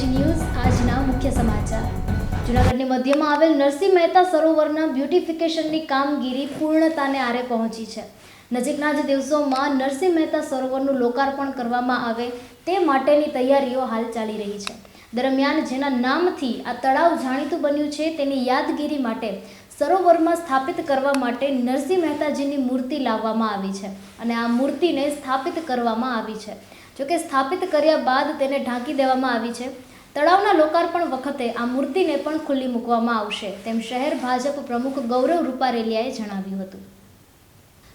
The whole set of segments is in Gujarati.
એજ ન્યૂઝ આજના મુખ્ય સમાચાર. જૂનાગઢની મધ્યમાં આવેલ નરસિંહ મહેતા સરોવરના બ્યુટિફિકેશનની કામગીરી પૂર્ણતાને આરે પહોંચી છે. નજીકના જ દિવસોમાં નરસિંહ મહેતા સરોવરનું લોકાર્પણ કરવામાં આવે તે માટેની તૈયારીઓ હાલ ચાલી રહી છે. દરમિયાન જેના નામથી આ તળાવ જાણીતું બન્યું છે તેની યાદગીરી માટે સરોવરમાં સ્થાપિત કરવા માટે નરસિંહ મહેતાજીની મૂર્તિ લાવવામાં આવી છે અને આ મૂર્તિને સ્થાપિત કરવામાં આવી છે. જોકે સ્થાપિત કર્યા બાદ તેને ઢાંકી દેવામાં આવી છે. તળાવના લોકાર્પણ વખતે આ મૂર્તિને પણ ખુલ્લી મૂકવામાં આવશે, તેમ શહેર ભાજપ પ્રમુખ ગૌરવ રૂપારેલિયાએ જણાવ્યું હતું.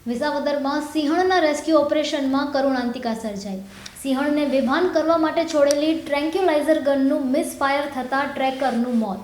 વિસાવદરમાં સિંહણના રેસ્ક્યુ ઓપરેશનમાં કરુણાંતિકા સર્જાઈ. સિંહણને બેભાન કરવા માટે છોડેલી ટ્રેન્ક્યુલાઇઝર ગનનું મિસફાયર થતાં ટ્રેકરનું મોત.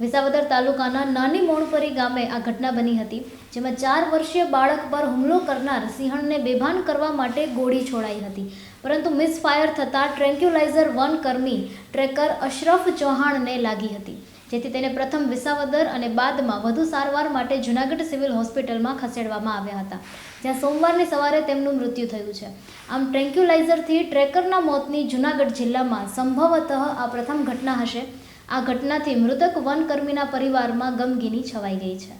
વિસાવદર તાલુકાના નાની મોણપરી ગામે આ ઘટના બની હતી, જેમાં ચાર વર્ષીય બાળક પર હુમલો કરનાર સિંહણને બેભાન કરવા માટે ગોળી છોડાઈ હતી. પરંતુ મિસફાયર થતાં ટ્રેન્ક્યુલાઇઝર વન કર્મી ટ્રેકર અશરફ ચૌહાણને લાગી હતી, જેથી તેને પ્રથમ વિસાવદર અને બાદમાં વધુ સારવાર માટે જૂનાગઢ સિવિલ હોસ્પિટલમાં ખસેડવામાં આવ્યા હતા, જ્યાં સોમવારની સવારે તેમનું મૃત્યુ થયું છે. આમ ટ્રેન્ક્યુલાઇઝરથી ટ્રેકરના મોતની જૂનાગઢ જિલ્લામાં સંભવતઃ આ પ્રથમ ઘટના હશે. આ ઘટનાથી મૃતક વનકર્મીના પરિવારમાં ગમગીની છવાઈ ગઈ છે.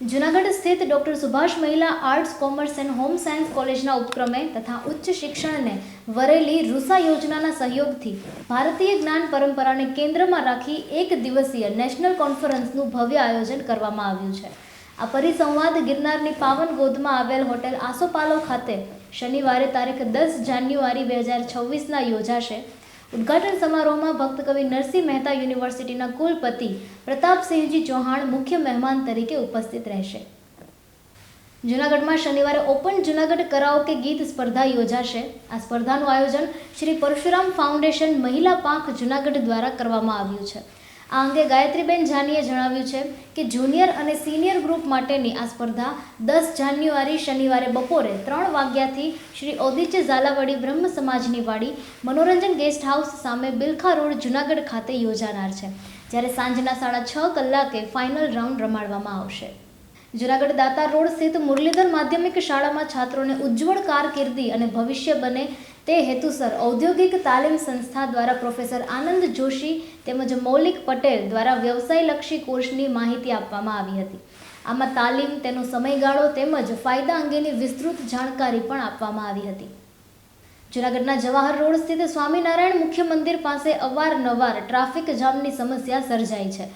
જૂનાગઢ સ્થિત ડૉક્ટર સુભાષ મહિલા arts, commerce and home science કોલેજના ઉપક્રમે તથા ઉચ્ચ શિક્ષણને વરેલી રૂસા યોજનાના સહયોગથી ભારતીય જ્ઞાન પરંપરાને કેન્દ્રમાં રાખી એક દિવસીય નેશનલ કોન્ફરન્સનું ભવ્ય આયોજન કરવામાં આવ્યું છે. આ પરિસંવાદ ગિરનારની પાવન ગોદમાં આવેલ હોટેલ આસોપાલો ખાતે શનિવારે તારીખ દસ જાન્યુઆરી બે હજાર છવ્વીસના યોજાશે. ઉદ્ઘાટન સમારોહમાં ભક્ત કવિ નરસિંહ મહેતા યુનિવર્સિટીના કુલપતિ પ્રતાપસિંહજી ચૌહાણ મુખ્ય મહેમાન તરીકે ઉપસ્થિત રહેશે. જૂનાગઢમાં શનિવારે ઓપન જૂનાગઢ કરાઓકે ગીત સ્પર્ધા યોજાશે. આ સ્પર્ધાનું આયોજન શ્રી પરશુરામ ફાઉન્ડેશન મહિલા પાંખ જૂનાગઢ દ્વારા કરવામાં આવ્યું છે. આ અંગે ગાયત્રીબેન જાનીએ જણાવ્યું છે કે જુનિયર અને સિનિયર ગ્રુપ માટેની આ સ્પર્ધા દસ જાન્યુઆરી શનિવારે બપોરે ત્રણ વાગ્યાથી શ્રી ઔદિત્ય ઝાલાવાડી બ્રહ્મ સમાજની વાડી મનોરંજન ગેસ્ટ હાઉસ સામે બિલખા રોડ, જૂનાગઢ ખાતે યોજાનાર છે. જ્યારે સાંજના સાડા છ કલાકે ફાઇનલ રાઉન્ડ રમાડવામાં આવશે. જૂનાગઢ દાતા રોડ સ્થિત મુરલીધર માધ્યમિક શાળામાં છાત્રોને ઉજ્જવળ કારકિર્દી અને ભવિષ્ય બને તે હેતુસર ઔદ્યોગિક તાલીમ સંસ્થા દ્વારા પ્રોફેસર આનંદ જોશી તેમજ મૌલિક પટેલ દ્વારા વ્યવસાયલક્ષી કોર્સની માહિતી આપવામાં આવી હતી. આમાં તાલીમ, તેનો સમયગાળો તેમજ ફાયદા અંગેની વિસ્તૃત જાણકારી પણ આપવામાં આવી હતી. જૂનાગઢના જવાહર રોડ સ્થિત સ્વામિનારાયણ મુખ્ય મંદિર પાસે અવારનવાર ટ્રાફિક જામની સમસ્યા સર્જાઈ છે,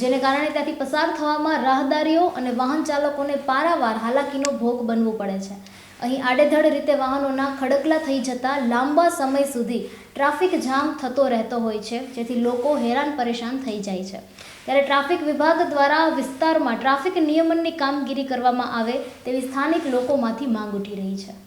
જેને કારણે ત્યાંથી પસાર થવામાં રાહદારીઓ અને વાહન ચાલકોને પારાવાર હાલાકીનો ભોગ બનવું પડે છે. અહીં આડેધડ રીતે વાહનોના ખડકલા થઈ જતાં લાંબા સમય સુધી ટ્રાફિક જામ થતો રહેતો હોય છે, જેથી લોકો હેરાન પરેશાન થઈ જાય છે. ત્યારે ટ્રાફિક વિભાગ દ્વારા વિસ્તારમાં ટ્રાફિક નિયમનની કામગીરી કરવામાં આવે તેવી સ્થાનિક લોકોમાંથી માંગ ઉઠી રહી છે.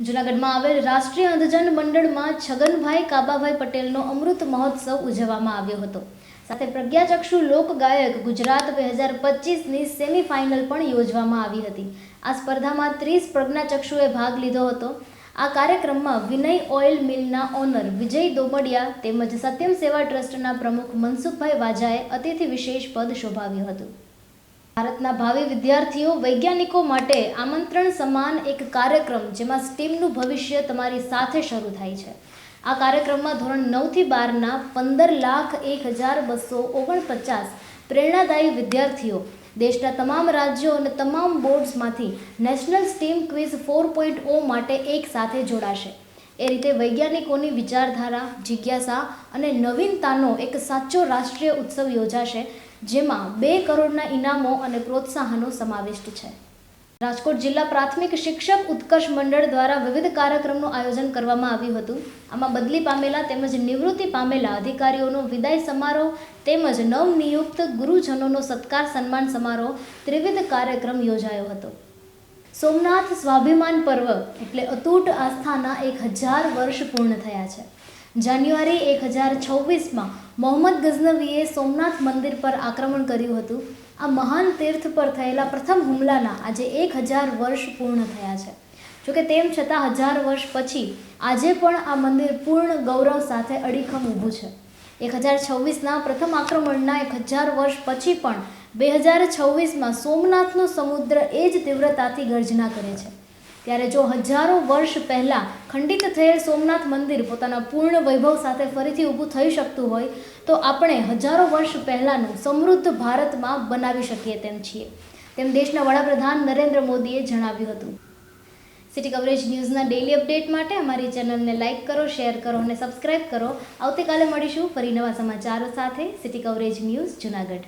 જૂનાગઢમાં આવેલ રાષ્ટ્રીય અંધજન મંડળમાં છગનભાઈ કાબાભાઈ પટેલનો અમૃત મહોત્સવ ઉજવવામાં આવ્યો હતો. સાથે પ્રજ્ઞાચક્ષુ લોક ગાયક ગુજરાત બે હજાર પચીસની સેમિફાઇનલ પણ યોજવામાં આવી હતી. આ સ્પર્ધામાં ત્રીસ પ્રજ્ઞાચક્ષુએ ભાગ લીધો હતો. આ કાર્યક્રમમાં વિનય ઓઇલ મિલના ઓનર વિજય દોમડિયા તેમજ સત્યમ સેવા ટ્રસ્ટના પ્રમુખ મનસુખભાઈ વાજાએ અતિથિ વિશેષ પદ શોભાવ્યું હતું. ભારતના ભાવિ વિદ્યાર્થીઓ વૈજ્ઞાનિકો માટે આમંત્રણ સમાન એક કાર્યક્રમ જેમાં સ્ટીમનું ભવિષ્ય તમારી સાથે શરૂ થાય છે. આ કાર્યક્રમમાં ધોરણ નવથી બારના પંદર લાખ એક હજાર બસો ઓગણપચાસ પ્રેરણાદાયી વિદ્યાર્થીઓ, દેશના તમામ રાજ્યો અને તમામ બોર્ડ્સમાંથી national STEM quiz four point O માટે એક સાથે જોડાશે. એ રીતે વૈજ્ઞાનિકોની વિચારધારા, જિજ્ઞાસા અને નવીનતાનો એક સાચો રાષ્ટ્રીય ઉત્સવ યોજાશે જેમાં બે કરોડના ઇનામો અને પ્રોત્સાહનો સમાવિષ્ટ છે. રાજકોટ જિલ્લા પ્રાથમિક શિક્ષક ઉત્કર્ષ મંડળ દ્વારા વિવિધ કાર્યક્રમનું આયોજન કરવામાં આવ્યું હતું. આમાં બદલી પામેલા તેમજ નિવૃત્તિ પામેલા અધિકારીઓનો વિદાય સમારોહ તેમજ નવનિયુક્ત ગુરુજનોનો સત્કાર સન્માન સમારોહ ત્રિવિધ કાર્યક્રમ યોજાયો હતો. સોમનાથ સ્વાભિમાન પર્વ એટલે અતૂટ આસ્થાના એક હજાર વર્ષ પૂર્ણ થયા છે. જાન્યુઆરી એક હજાર છવ્વીસમાં મોહમ્મદ ગઝનવીએ સોમનાથ મંદિર પર આક્રમણ કર્યું હતું. આ મહાન તીર્થ પર થયેલા પ્રથમ હુમલાના આજે એક હજાર વર્ષ પૂર્ણ થયા છે. જોકે તેમ છતાં હજાર વર્ષ પછી આજે પણ આ મંદિર પૂર્ણ ગૌરવ સાથે અડીખમ ઊભું છે. એક હજાર છવ્વીસના પ્રથમ આક્રમણના એક હજાર વર્ષ પછી પણ બે હજાર છવ્વીસમાં સોમનાથનો સમુદ્ર એ જ તીવ્રતાથી ગર્જના કરે છે. ત્યારે જો હજારો વર્ષ પહેલાં ખંડિત થયેલ સોમનાથ મંદિર પોતાના પૂર્ણ વૈભવ સાથે ફરીથી ઊભું થઈ શકતું હોય, તો આપણે હજારો વર્ષ પહેલાંનું સમૃદ્ધ ભારતમાં બનાવી શકીએ તેમ છીએ. તેમ દેશના વડાપ્રધાન નરેન્દ્ર મોદીએ જણાવ્યું હતું. સિટી કવરેજ ન્યૂઝના ડેઇલી અપડેટ માટે અમારી ચેનલને લાઇક કરો શેર કરો અને સબસ્ક્રાઇબ કરો. આવતીકાલે મળીશું ફરી નવા સમાચારો સાથે. City coverage news Junagadh.